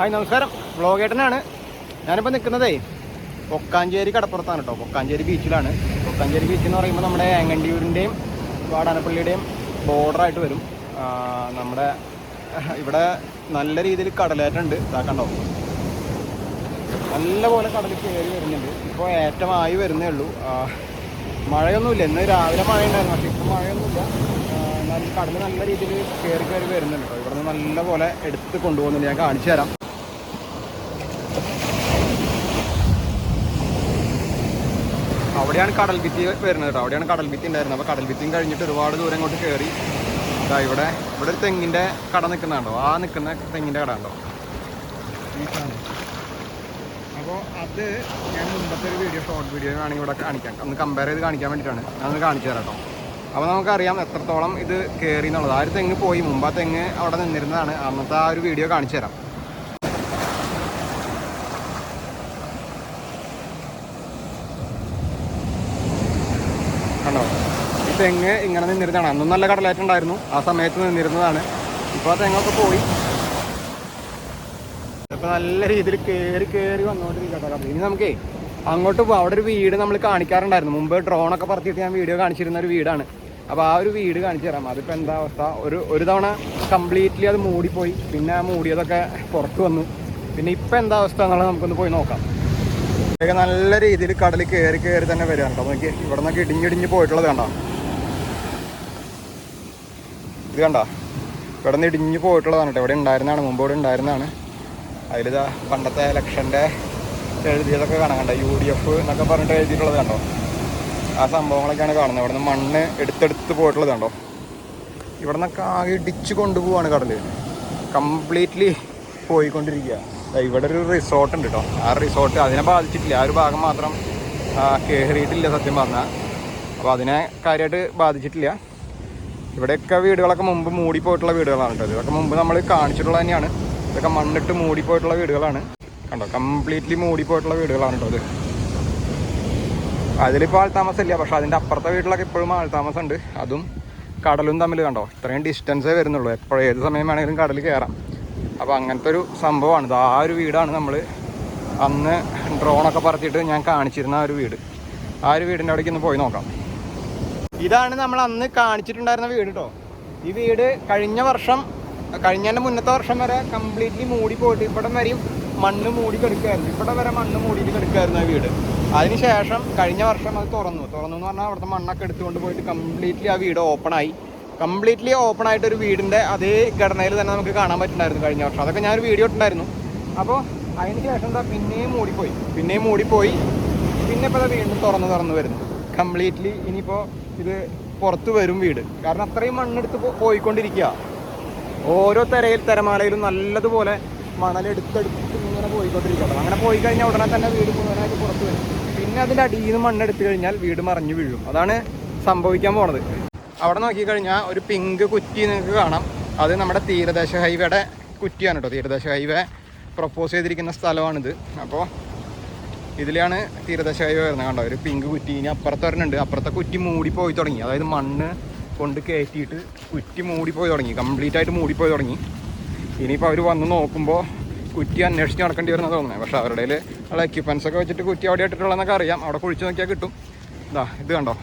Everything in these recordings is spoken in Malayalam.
ഹായ് നമസ്കാരം. വ്ളോഗേട്ടനാണ്. ഞാനിപ്പോൾ നിൽക്കുന്നതേ പൊക്കാഞ്ചേരി കടപ്പുറത്താണ് കേട്ടോ പൊക്കാഞ്ചേരി ബീച്ചിലാണ് പൊക്കാഞ്ചേരി ബീച്ച് എന്ന് പറയുമ്പോൾ നമ്മുടെ ഏങ്ങണ്ടിയൂരിന്റെയും വാടാനപ്പള്ളിയുടെയും ബോർഡറായിട്ട് വരും. നമ്മുടെ ഇവിടെ നല്ല രീതിയിൽ കടലേറ്റുണ്ട് ഇതാക്കണ്ടോ നല്ല പോലെ കടൽ കയറി വരുന്നുണ്ട്. ഇപ്പോൾ ഏറ്റമായി വരുന്നേ ഉള്ളൂ. മഴയൊന്നുമില്ല. ഇന്ന് രാവിലെ മഴ ഉണ്ടായിരുന്നു പക്ഷേ ഇപ്പോൾ മഴയൊന്നുമില്ല. കടൽ നല്ല രീതിയിൽ കയറി കയറി വരുന്നുണ്ട് ഇവിടെ നിന്ന് നല്ല പോലെ എടുത്ത് കൊണ്ടുപോകുന്നുണ്ട്. ഞാൻ കാണിച്ചു തരാം. അവിടെയാണ് കടൽ ഭിത്തി വരുന്നത് കേട്ടോ. അവിടെയാണ് കടൽ ഭിത്തി ഉണ്ടായിരുന്നത്. അപ്പോൾ കടൽ ഭിത്തിയും കഴിഞ്ഞിട്ട് ഒരുപാട് ദൂരം ഇങ്ങോട്ട് കയറി ഇതാ ഇവിടെ ഇവിടെ ഒരു തെങ്ങിന്റെ കട നിൽക്കുന്നുണ്ടോ ആ നിൽക്കുന്ന തെങ്ങിന്റെ കട ഉണ്ടോ അപ്പോൾ അത് ഞാൻ മുമ്പത്തെ ഒരു വീഡിയോ ഷോർട്ട് വീഡിയോ ആണെങ്കിൽ ഇവിടെ കാണിക്കാം ഒന്ന് കമ്പയർ ചെയ്ത് കാണിക്കാൻ വേണ്ടിയിട്ടാണ്. ഞാനൊന്ന് കാണിച്ചു തരാം കേട്ടോ. അപ്പോൾ നമുക്കറിയാം എത്രത്തോളം ഇത് കയറി എന്നുള്ളത്. ആ ഒരു തെങ്ങ് പോയി. മുമ്പ് ആ തെങ്ങ് അവിടെ നിന്നിരുന്നതാണ്. അന്നത്തെ ആ ഒരു വീഡിയോ കാണിച്ചു തരാം. കണ്ടോ? ഈ തെങ്ങ് ഇങ്ങനെ നിന്നിരുന്നതാണ്. അന്നും നല്ല കടലേറ്റുണ്ടായിരുന്നു ആ സമയത്ത് നിന്നിരുന്നതാണ്. ഇപ്പോൾ ആ തെങ്ങൊക്കെ പോയി. ഇപ്പം നല്ല രീതിയിൽ കയറി കയറി വന്നുകൊണ്ടിരിക്കട്ടെ ഇനി നമുക്ക് അങ്ങോട്ട് പോകാം അവിടെ ഒരു വീട് നമ്മൾ കാണിക്കാറുണ്ടായിരുന്നു. മുമ്പ് ഡ്രോണൊക്കെ പറത്തിയിട്ട് ഞാൻ വീഡിയോ കാണിച്ചിരുന്ന ഒരു വീടാണ്. അപ്പോൾ ആ ഒരു വീട് കാണിച്ചു തരാം. അതിപ്പോൾ എന്താ അവസ്ഥ? ഒരു ഒരു തവണ കംപ്ലീറ്റ്ലി അത് മൂടിപ്പോയി. പിന്നെ ആ മൂടിയതൊക്കെ പുറത്ത് വന്നു. പിന്നെ ഇപ്പം എന്താ അവസ്ഥ എന്നുള്ളത് നമുക്കൊന്ന് പോയി നോക്കാം. ഇതൊക്കെ നല്ല രീതിയിൽ കടലിൽ കയറി കയറി തന്നെ വരിക കേട്ടോ. നോക്കി ഇവിടെ നിന്നൊക്കെ ഇടിഞ്ഞിടിഞ്ഞ് പോയിട്ടുള്ളത് കണ്ടോ? ഇത് കണ്ടോ? ഇവിടെ നിന്ന് ഇടിഞ്ഞ് പോയിട്ടുള്ളതാണ് കേട്ടോ. ഇവിടെ ഉണ്ടായിരുന്നതാണ് മുമ്പ് ഇവിടെ ഉണ്ടായിരുന്നതാണ്. അതിലിതാ പണ്ടത്തെ ഇലക്ഷന്റെ എഴുതിയതൊക്കെ കാണാൻ കണ്ടോ? യു ഡി എഫ് എന്നൊക്കെ പറഞ്ഞിട്ട് എഴുതിയിട്ടുള്ളത് കണ്ടോ? ആ സംഭവങ്ങളൊക്കെയാണ് കാണുന്നത്. ഇവിടെ നിന്ന് മണ്ണ് എടുത്തെടുത്ത് പോയിട്ടുള്ളത് കണ്ടോ? ഇവിടെ നിന്നൊക്കെ ആകെ ഇടിച്ച് കൊണ്ടുപോവാണ് കടൽ കംപ്ലീറ്റ്ലി പോയിക്കൊണ്ടിരിക്കുക. ഇവിടെ ഒരു റിസോർട്ട് ഉണ്ട് കേട്ടോ ആ റിസോർട്ട് അതിനെ ബാധിച്ചിട്ടില്ല. ആ ഒരു ഭാഗം മാത്രം കയറിയിട്ടില്ല സത്യം പറഞ്ഞാൽ അപ്പോൾ അതിനെ കാര്യമായിട്ട് ബാധിച്ചിട്ടില്ല. ഇവിടെയൊക്കെ വീടുകളൊക്കെ മുമ്പ് മൂടിപ്പോയിട്ടുള്ള വീടുകളാണ് കേട്ടോ ഇതൊക്കെ മുമ്പ് നമ്മൾ കാണിച്ചിട്ടുള്ളത് തന്നെയാണ്. ഇതൊക്കെ മണ്ണിട്ട് മൂടിപ്പോയിട്ടുള്ള വീടുകളാണ്. കണ്ടോ? കംപ്ലീറ്റ്ലി മൂടിപ്പോയിട്ടുള്ള വീടുകളാണ് കേട്ടോ അത് അതിലിപ്പോൾ ആൾ താമസമില്ല. പക്ഷെ അതിന്റെ അപ്പുറത്തെ വീട്ടിലൊക്കെ ഇപ്പോഴും ആൾ താമസം ഉണ്ട് അതും കടലും തമ്മിൽ കണ്ടോ? ഇത്രയും ഡിസ്റ്റൻസേ വരുന്നുള്ളൂ. എപ്പോഴും ഏത് സമയം വേണമെങ്കിലും കടൽ കയറാം. അപ്പോൾ അങ്ങനത്തെ ഒരു സംഭവമാണ്. ഇത് ആ ഒരു വീടാണ് നമ്മൾ അന്ന് ഡ്രോണൊക്കെ പറത്തിയിട്ട് ഞാൻ കാണിച്ചിരുന്ന ആ ഒരു വീട്. ആ ഒരു വീടിന്റെ അവിടേക്ക് ഒന്ന് പോയി നോക്കാം. ഇതാണ് നമ്മൾ അന്ന് കാണിച്ചിട്ടുണ്ടായിരുന്ന വീട് കേട്ടോ ഈ വീട് കഴിഞ്ഞ വർഷം കഴിഞ്ഞതിന്റെ മുന്നത്തെ വർഷം വരെ കംപ്ലീറ്റ്ലി മൂടി പോയിട്ട് ഇവിടം വരെയും മണ്ണ് മൂടി കിടക്കുമായിരുന്നു ഇവിടെ വരെ മണ്ണ് മൂടിയിട്ട് കിടക്കുമായിരുന്നു ആ വീട്. അതിനുശേഷം കഴിഞ്ഞ വർഷം അത് തുറന്നു. തുറന്നു എന്ന് പറഞ്ഞാൽ അവിടുത്തെ മണ്ണൊക്കെ എടുത്തുകൊണ്ട് പോയിട്ട് കംപ്ലീറ്റ്ലി ആ വീട് ഓപ്പൺ ആയി. കംപ്ലീറ്റ്ലി ഓപ്പൺ ആയിട്ട് ഒരു വീടിന്റെ അതേ ഘടനയിൽ തന്നെ നമുക്ക് കാണാൻ പറ്റുന്നുണ്ടായിരുന്നു കഴിഞ്ഞ വർഷം. അതൊക്കെ ഞാനൊരു വീഡിയോ ഇട്ടുണ്ടായിരുന്നു അപ്പോൾ അതിന് ശേഷം എന്താ പിന്നെയും മൂടിപ്പോയി. പിന്നെയും മൂടിപ്പോയി. പിന്നെ ഇപ്പോൾ വീണ്ടും തുറന്ന് തുറന്ന് വരുന്നു. കംപ്ലീറ്റ്ലി ഇനിയിപ്പോൾ ഇത് പുറത്ത് വരും വീട്. കാരണം അത്രയും മണ്ണെടുത്ത് പോയിക്കൊണ്ടിരിക്കുക ഓരോ തിരയിൽ തിരമാലയിലും നല്ലതുപോലെ മണലെടുത്തെടുത്ത് ഇങ്ങനെ പോയിക്കൊണ്ടിരിക്കുക അങ്ങനെ പോയി കഴിഞ്ഞാൽ ഉടനെ തന്നെ വീട് മുഴുവനായിട്ട് പുറത്ത് വരും. പിന്നെ അതിന്റെ അടിയിൽ നിന്ന് മണ്ണെടുത്ത് കഴിഞ്ഞാൽ വീട് മറിഞ്ഞു വീഴും. അതാണ് സംഭവിക്കാൻ പോണത്. അവിടെ നോക്കിക്കഴിഞ്ഞാൽ ഒരു പിങ്ക് കുറ്റി നിങ്ങൾക്ക് കാണാം. അത് നമ്മുടെ തീരദേശ ഹൈവേയുടെ കുറ്റിയാണ് കേട്ടോ തീരദേശ ഹൈവേ പ്രപ്പോസ് ചെയ്തിരിക്കുന്ന സ്ഥലമാണിത്. അപ്പോൾ ഇതിലാണ് തീരദേശ ഹൈവേ വരുന്നത് കണ്ടോ? ഒരു പിങ്ക് കുറ്റി ഇനി അപ്പുറത്ത് വരണുണ്ട് അപ്പുറത്തെ കുറ്റി മൂടി പോയി തുടങ്ങി. അതായത് മണ്ണ് കൊണ്ട് കയറ്റിയിട്ട് കുറ്റി മൂടി പോയി തുടങ്ങി. കംപ്ലീറ്റ് ആയിട്ട് മൂടി പോയി തുടങ്ങി. ഇനിയിപ്പോൾ അവർ വന്ന് നോക്കുമ്പോൾ കുറ്റി അന്വേഷിച്ച് നടക്കേണ്ടി വരുന്നത് തോന്നുന്നത് പക്ഷേ അവരുടെ ഉള്ള എക്യുപ്മെൻസ് ഒക്കെ വെച്ചിട്ട് കുറ്റി അവിടെ ഇട്ടിട്ടുള്ളതെന്നൊക്കെ അറിയാം. അവിടെ കുഴിച്ച് നോക്കിയാൽ കിട്ടും. ഇതാ ഇത് കണ്ടോ?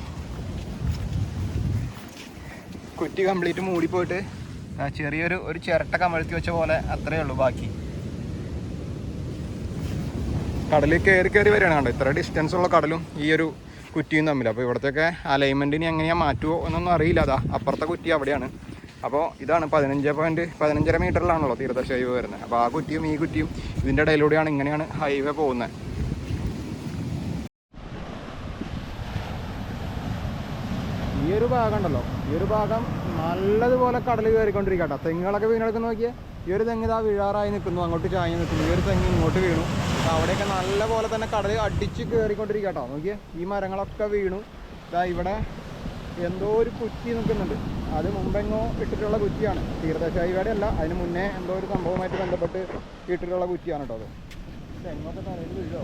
കുറ്റി കംപ്ലീറ്റ് മൂടി പോയിട്ട് ചെറിയൊരു ഒരു ചിരട്ട കമഴ്ത്തി വെച്ച പോലെ അത്രയേ ഉള്ളൂ ബാക്കി. കടലിൽ കയറി കയറി വരികയാണ് കണ്ടോ? ഇത്ര ഡിസ്റ്റൻസ് ഉള്ള കടലും ഈ ഒരു കുറ്റിയും തമ്മിൽ. അപ്പോൾ ഇവിടത്തെയൊക്കെ അലൈൻമെന്റിന് എങ്ങനെയാണ് മാറ്റുമോ എന്നൊന്നും അറിയില്ല. അതാ അപ്പുറത്തെ കുറ്റി അവിടെയാണ്. അപ്പോൾ ഇതാണ് പതിനഞ്ച് പോയിന്റ് പതിനഞ്ചര മീറ്ററിലാണല്ലോ തീരദേശ ഹൈവേ വരുന്നത്. അപ്പോൾ ആ കുറ്റിയും ഈ കുറ്റിയും ഇതിന്റെ ഇടയിലൂടെയാണ് ഇങ്ങനെയാണ് ഹൈവേ പോകുന്നത്. ഈ ഒരു ഭാഗം ഉണ്ടല്ലോ. ഈ ഒരു ഭാഗം നല്ലതുപോലെ കടൽ കയറിക്കൊണ്ടിരിക്കട്ടെ തെങ്ങുകളൊക്കെ വീണെടുക്കുന്ന നോക്കിയാൽ ഈ ഒരു തെങ്ങ് ഇതാ വീഴാറായി നിൽക്കുന്നു. അങ്ങോട്ട് ചാഞ്ഞ് നിൽക്കുന്നു. ഈ ഒരു തെങ്ങ് ഇങ്ങോട്ട് വീണു. അവിടെയൊക്കെ നല്ലപോലെ തന്നെ കടൽ അടിച്ച് കയറിക്കൊണ്ടിരിക്കട്ടോ നോക്കിയേ ഈ മരങ്ങളൊക്കെ വീണു. ഇതാ ഇവിടെ എന്തോ ഒരു കുറ്റി നിൽക്കുന്നുണ്ട്. അത് മുമ്പെങ്ങോ ഇട്ടിട്ടുള്ള കുറ്റിയാണ്. തീരദേശ ഹൈവേയുടെ അല്ല അതിന് മുന്നേ എന്തോ ഒരു സംഭവമായിട്ട് ബന്ധപ്പെട്ട് ഇട്ടിട്ടുള്ള കുറ്റിയാണ് കേട്ടോ അത്. തെങ്ങൊക്കെ തലയിൽ വീഴോ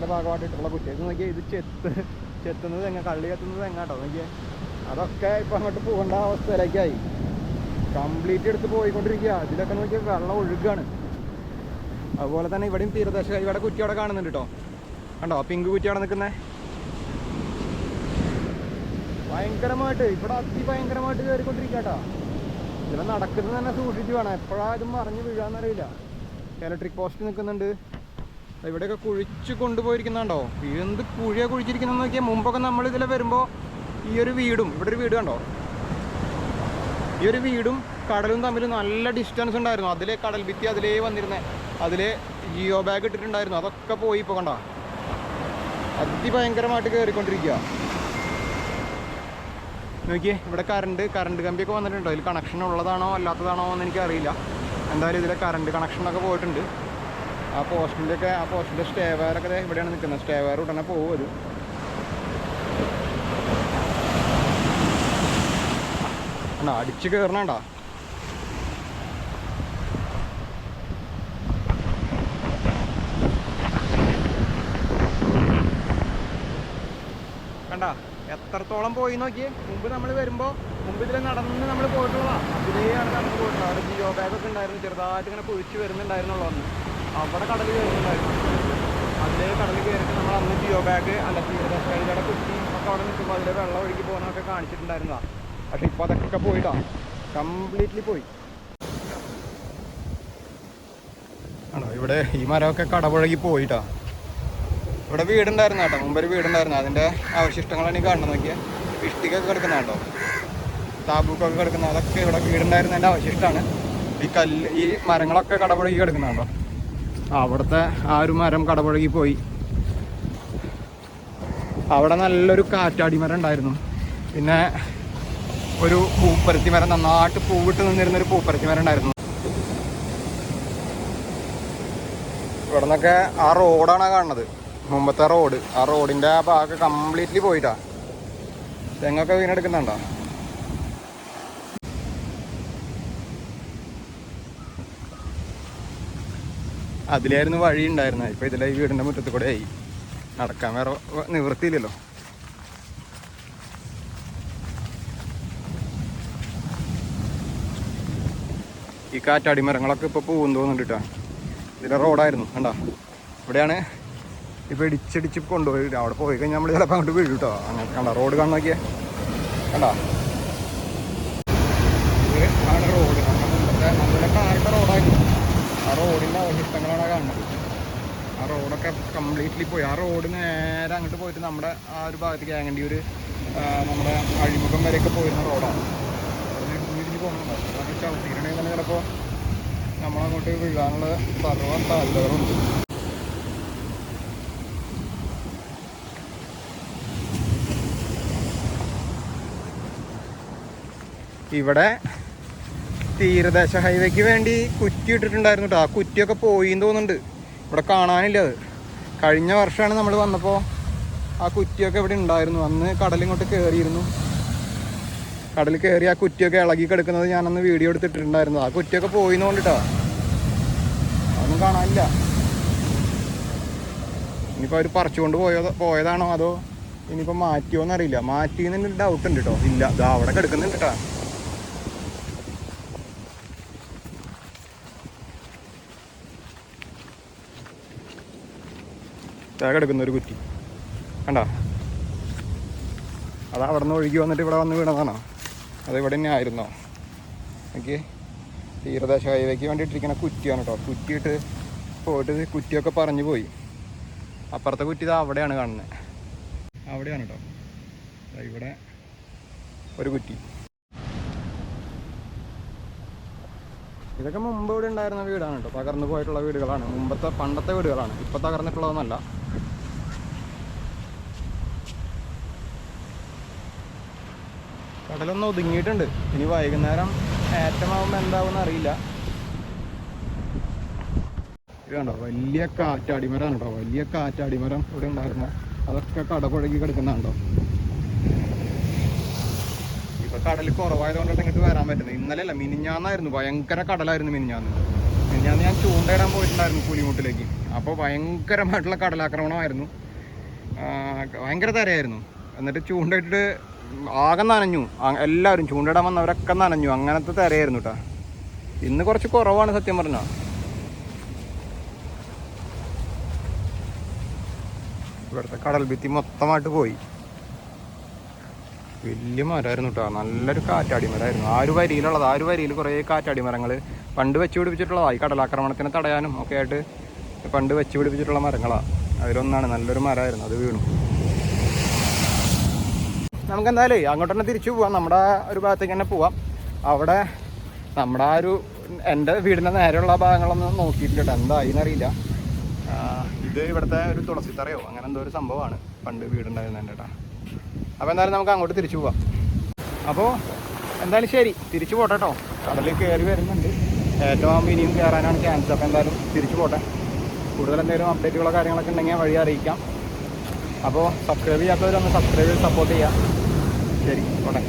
സംഭവം ഭാഗമായിട്ടിട്ടുള്ള ഇത് നോക്കിയാൽ ഇത് ചെത്ത് ചെത്തുന്നത് തെങ്ങ കള്ളി കത്തുന്നത് തെങ്ങാട്ടോ നോക്കിയേ. അതൊക്കെ ഇപ്പം അങ്ങോട്ട് പോകേണ്ട അവസ്ഥയിലേക്കായി. കംപ്ലീറ്റ് എടുത്ത് പോയിക്കൊണ്ടിരിക്കുക ഇതിലൊക്കെ നോക്കിയാൽ വെള്ളം ഒഴുകാണ്. അതുപോലെ തന്നെ ഇവിടെയും തീരദേശ ഇവിടെ കുറ്റി അവിടെ കാണുന്നുണ്ട് കേട്ടോ കണ്ടോ? പിങ്ക് കുറ്റി അവിടെ നിൽക്കുന്നേ. ഭയങ്കരമായിട്ട് ഇവിടെ അതിഭയങ്കരമായിട്ട് കയറിക്കൊണ്ടിരിക്കുക കേട്ടോ ഇവിടെ നടക്കുന്നത് തന്നെ സൂക്ഷിച്ച് വേണം. എപ്പോഴാ ഇതും മറിഞ്ഞ് വീഴാന്നറിയില്ല ഇലക്ട്രിക് പോസ്റ്റ് നിൽക്കുന്നുണ്ട്. ഇവിടെയൊക്കെ കുഴിച്ച് കൊണ്ടുപോയിരിക്കുന്നുണ്ടോ? എന്ത് കുഴിയാ കുഴിച്ചിരിക്കുന്ന നോക്കിയാൽ മുമ്പൊക്കെ നമ്മൾ ഇതിലെ വരുമ്പോൾ ഈ ഒരു വീടും ഇവിടെ ഒരു വീട് കണ്ടോ? ഈ ഒരു വീടും കടലും തമ്മിൽ നല്ല ഡിസ്റ്റൻസ് ഉണ്ടായിരുന്നു. അതിലെ കടൽ ഭിത്തി അതിലേ വന്നിരുന്നേ. അതിലെ ജിയോ ബാഗ് ഇട്ടിട്ടുണ്ടായിരുന്നു. അതൊക്കെ പോയി ഇപ്പോൾ കണ്ട? അതിഭയങ്കരമായിട്ട് കയറിക്കൊണ്ടിരിക്കുക നോക്കിയേ ഇവിടെ കറണ്ട് കറണ്ട് കമ്പിയൊക്കെ വന്നിട്ടുണ്ടോ? ഇതിൽ കണക്ഷൻ ഉള്ളതാണോ അല്ലാത്തതാണോ എന്ന് എനിക്കറിയില്ല. എന്തായാലും ഇതിലെ കറണ്ട് കണക്ഷനൊക്കെ പോയിട്ടുണ്ട്. ആ പോസ്റ്റിന്റെ ഒക്കെ ആ പോസ്റ്റിന്റെ സ്റ്റേ വയറൊക്കെ ഇവിടെയാണ് നിൽക്കുന്നത്. സ്റ്റേ വയർ ഉടനെ പോകും അടിച്ച് കയറണണ്ട? കണ്ട എത്രത്തോളം പോയി നോക്കി മുമ്പ് നമ്മൾ വരുമ്പോ മുമ്പ് ഇതിൽ നടന്ന് നമ്മൾ പോയിട്ടുള്ളതാണ് അതിലേയാണ് നടന്ന് പോയിട്ടുള്ളത്. അവിടെ ജിയോ ബാഗ് ഒക്കെ ഉണ്ടായിരുന്നു ചെറുതായിട്ട് ഇങ്ങനെ പൊഴിച്ചു വരുന്നുണ്ടായിരുന്നുള്ളൂ അന്ന്. അവിടെ കടൽ കയറുന്നുണ്ടായിരുന്നു അതിലേ കടൽ കയറിയിട്ട് നമ്മൾ അന്ന് ജിയോ ബാഗ് അല്ല തീരദേശ കൈയുടെ കുറ്റി ഒക്കെ അവിടെ നിൽക്കുമ്പോൾ അതിലെ വെള്ളം ഒഴുകി പോകുന്നതൊക്കെ കാണിച്ചിട്ടുണ്ടായിരുന്നതാണ് പക്ഷെ ഇപ്പോൾ അതൊക്കെ പോയിട്ടാ. കംപ്ലീറ്റ്ലി പോയി. ആണോ? ഇവിടെ ഈ മരമൊക്കെ കടപുഴകി പോയിട്ടാ. ഇവിടെ വീടുണ്ടായിരുന്നു കേട്ടോ. മുമ്പ് ഒരു വീടുണ്ടായിരുന്നു. അതിന്റെ അവശിഷ്ടങ്ങളാണ് ഈ കാണുന്നത് നോക്കിയാൽ ഇഷ്ടികൊക്കെ കിടക്കുന്ന കേട്ടോ. താബൂക്കൊക്കെ കിടക്കുന്ന അതൊക്കെ ഇവിടെ വീടുണ്ടായിരുന്നതിന്റെ അവശിഷ്ടമാണ് ഈ കല്ല് ഈ മരങ്ങളൊക്കെ കടപുഴകി കിടക്കുന്ന കേട്ടോ അവിടുത്തെ ആ ഒരു മരം കടപുഴകി പോയി. അവിടെ നല്ലൊരു കാറ്റാടിമരം ഉണ്ടായിരുന്നു. പിന്നെ ഒരു പൂപ്പരത്തി മരം നന്നായിട്ട് പൂവിട്ട് നിന്നിരുന്നൊരു പൂപ്പരത്തി മരം ഉണ്ടായിരുന്നു. ഇവിടെ നിന്നൊക്കെ ആ റോഡാണ് കാണുന്നത്. മുമ്പത്തെ റോഡ്. ആ റോഡിന്റെ ആ ഭാഗം കംപ്ലീറ്റ്ലി പോയിട്ടാ. തെങ്ങൊക്കെ വീണെടുക്കുന്നുണ്ടോ? അതിലായിരുന്നു വഴി ഉണ്ടായിരുന്നത്. ഇപ്പൊ ഇതിലെ ഈ വീടിന്റെ മുറ്റത്ത് കൂടെ ആയി. നടക്കാൻ വേറെ നിവൃത്തിയില്ലല്ലോ. ഈ കാറ്റാടി മരങ്ങളൊക്കെ ഇപ്പൊ പോകുന്നു തോന്നുന്നുണ്ട് ഇതിലെ റോഡായിരുന്നു കണ്ടോ? ഇവിടെയാണ് ഇപ്പൊ ഇടിച്ചിടിച്ച് കൊണ്ടുപോയി. അവിടെ പോയി കഴിഞ്ഞാൽ നമ്മൾ ചിലപ്പോൾ അങ്ങോട്ട് വീഴും കേട്ടോ അങ്ങനെ കണ്ടോ? റോഡ് കാണാൻ നോക്കിയേ. കണ്ടോ ഇത് ആണ് റോഡ് നമ്മുടെ നമ്മുടെ കാലത്തെ റോഡായിരുന്നു ആ റോഡിന്റെ അവശിഷ്ടങ്ങളാണ് കാണുന്നത് ആ റോഡൊക്കെ കംപ്ലീറ്റ്ലി പോയി. ആ റോഡ് നേരെ അങ്ങോട്ട് പോയിട്ട് നമ്മുടെ ആ ഒരു ഭാഗത്തേക്ക് ആങ്ങേണ്ടി ഒരു നമ്മുടെ അഴിമുഖം വരെയൊക്കെ പോയിരുന്ന റോഡാണ് അതിന് പോകുന്നുണ്ടോ അതൊക്കെ ചവിട്ടിയിട്ടുണ്ടെങ്കിൽ തന്നെ ചിലപ്പോൾ നമ്മളങ്ങോട്ട് വീഴാനുള്ള സർവ സാധ്യതകളുണ്ട് ഇവിടെ തീരദേശ ഹൈവേക്ക് വേണ്ടി കുറ്റി ഇട്ടിട്ടുണ്ടായിരുന്നു കേട്ടോ. ആ കുറ്റിയൊക്കെ പോയി തോന്നുന്നുണ്ട്. ഇവിടെ കാണാനില്ല അത്. കഴിഞ്ഞ വർഷമാണ് നമ്മൾ വന്നപ്പോൾ ആ കുറ്റിയൊക്കെ ഇവിടെ ഉണ്ടായിരുന്നു. അന്ന് കടലിങ്ങോട്ട് കയറിയിരുന്നു കടൽ കയറി ആ കുറ്റിയൊക്കെ ഇളകി കിടക്കുന്നത് ഞാനന്ന് വീഡിയോ എടുത്തിട്ടുണ്ടായിരുന്നു ആ കുറ്റിയൊക്കെ പോയി എന്ന് കൊണ്ടിട്ടാ അതൊന്നും കാണാനില്ല. ഇനിയിപ്പോൾ അവർ പറിച്ചുകൊണ്ട് പോയതോ പോയതാണോ അതോ ഇനിയിപ്പോൾ മാറ്റിയോ അറിയില്ല മാറ്റിയെന്ന് ഡൗട്ട് ഉണ്ട് കേട്ടോ ഇല്ല അത് അവിടെ കിടക്കുന്നുണ്ട് കേട്ടോ തേക എടുക്കുന്ന ഒരു കുറ്റി. കണ്ടോ? അതാ അവിടെ നിന്ന് ഒഴുകി വന്നിട്ട് ഇവിടെ വന്ന് വീണതാണോ? അത് ഇവിടെ തന്നെ ആയിരുന്നോ? എനിക്ക് തീരദേശ ഹൈവേക്ക് വേണ്ടിയിട്ടിരിക്കുന്ന കുറ്റിയാണ് കേട്ടോ. കുറ്റിയിട്ട് പോയിട്ട് കുറ്റിയൊക്കെ പറഞ്ഞു പോയി. അപ്പുറത്തെ കുറ്റി ഇത് അവിടെയാണ് കാണുന്നത് അവിടെയാണ് കേട്ടോ. ഇവിടെ ഒരു കുറ്റി. ഇതൊക്കെ മുമ്പ് ഇവിടെ ഉണ്ടായിരുന്ന വീടാണ് കേട്ടോ. തകർന്നു പോയിട്ടുള്ള വീടുകളാണ്. മുമ്പത്തെ പണ്ടത്തെ വീടുകളാണ്. ഇപ്പം തകർന്നിട്ടുള്ളതൊന്നല്ല. കടലൊന്ന് ഒതുങ്ങിയിട്ടുണ്ട്. ഇനി വൈകുന്നേരം ഏറ്റമാകുമ്പോൾ എന്താവും അറിയില്ല കണ്ടോ? വലിയ കാറ്റാടിമരാണ് കേട്ടോ. വലിയ കാറ്റാടിമരം ഇവിടെ ഉണ്ടായിരുന്നു. അതൊക്കെ കടപുഴകി കിടക്കുന്നുണ്ടോ ഇപ്പൊ കടൽ കുറവായതുകൊണ്ടാണ് ഇങ്ങോട്ട് വരാൻ പറ്റുന്നത്. ഇന്നലെ അല്ല മിനിഞ്ഞാന്നായിരുന്നു. ഭയങ്കര കടലായിരുന്നു മിനിഞ്ഞാന്ന്. മിനിഞ്ഞാന്ന് ഞാൻ ചൂണ്ടയിടാൻ പോയിട്ടുണ്ടായിരുന്നു പുലിമുട്ടിലേക്ക്. അപ്പോൾ ഭയങ്കരമായിട്ടുള്ള കടലാക്രമണമായിരുന്നു. ഭയങ്കര തരയായിരുന്നു. എന്നിട്ട് ചൂണ്ടയിട്ടിട്ട് ആകെ നനഞ്ഞു. എല്ലാവരും ചൂണ്ടിടാൻ വന്നവരൊക്കെ നനഞ്ഞു. അങ്ങനത്തെ തിരയായിരുന്നു കേട്ടോ ഇന്ന് കുറച്ച് കുറവാണ് സത്യം പറഞ്ഞാൽ ഇവിടുത്തെ കടൽ ഭിത്തി മൊത്തമായിട്ട് പോയി. വലിയ മരമായിരുന്നു കേട്ടോ നല്ലൊരു കാറ്റാടി മരമായിരുന്നു ആ ഒരു വരിയിലുള്ളത് ആ ഒരു വരിയിൽ കുറേ കാറ്റാടി മരങ്ങൾ പണ്ട് വെച്ച് പിടിപ്പിച്ചിട്ടുള്ളതാണ് ഈ കടലാക്രമണത്തിനെ തടയാനും ഒക്കെ ആയിട്ട് പണ്ട് വെച്ച് പിടിപ്പിച്ചിട്ടുള്ള മരങ്ങളാണ് അതിലൊന്നാണ്. നല്ലൊരു മരമായിരുന്നു. അത് വീണു. നമുക്ക് എന്തായാലും അങ്ങോട്ട് തന്നെ തിരിച്ചു പോവാം. നമ്മുടെ ഒരു ഭാഗത്തേക്ക് തന്നെ പോവാം. അവിടെ നമ്മുടെ ആ ഒരു എന്റെ വീടിന്റെ നേരെയുള്ള ഭാഗങ്ങളൊന്നും നോക്കിയിട്ടില്ല എന്തായി എന്നറിയില്ല ഇത് ഇവിടുത്തെ ഒരു തുളസിത്തറയോ അങ്ങനെ എന്തോ ഒരു സംഭവമാണ് പണ്ട് വീടുണ്ടായിരുന്നതിന്റെ കേട്ടോ. അപ്പോൾ എന്തായാലും നമുക്ക് അങ്ങോട്ട് തിരിച്ചു പോവാം. അപ്പോൾ എന്തായാലും ശരി തിരിച്ചു പോട്ടെ കേട്ടോ. കടലിൽ കയറി വരുന്നുണ്ട്. ഏറ്റവും ഇനിയും കയറാനാണ് ചാൻസ് അപ്പോൾ എന്തായാലും തിരിച്ചു പോട്ടെ. കൂടുതൽ എന്തെങ്കിലും അപ്ഡേറ്റുകളോ കാര്യങ്ങളൊക്കെ ഉണ്ടെങ്കിൽ വഴി അറിയിക്കാം. അപ്പോൾ സബ്സ്ക്രൈബ് ചെയ്യാത്തവരൊന്ന് സബ്സ്ക്രൈബ് ചെയ്ത് സപ്പോർട്ട് ചെയ്യാം ശരി പോട്ടെ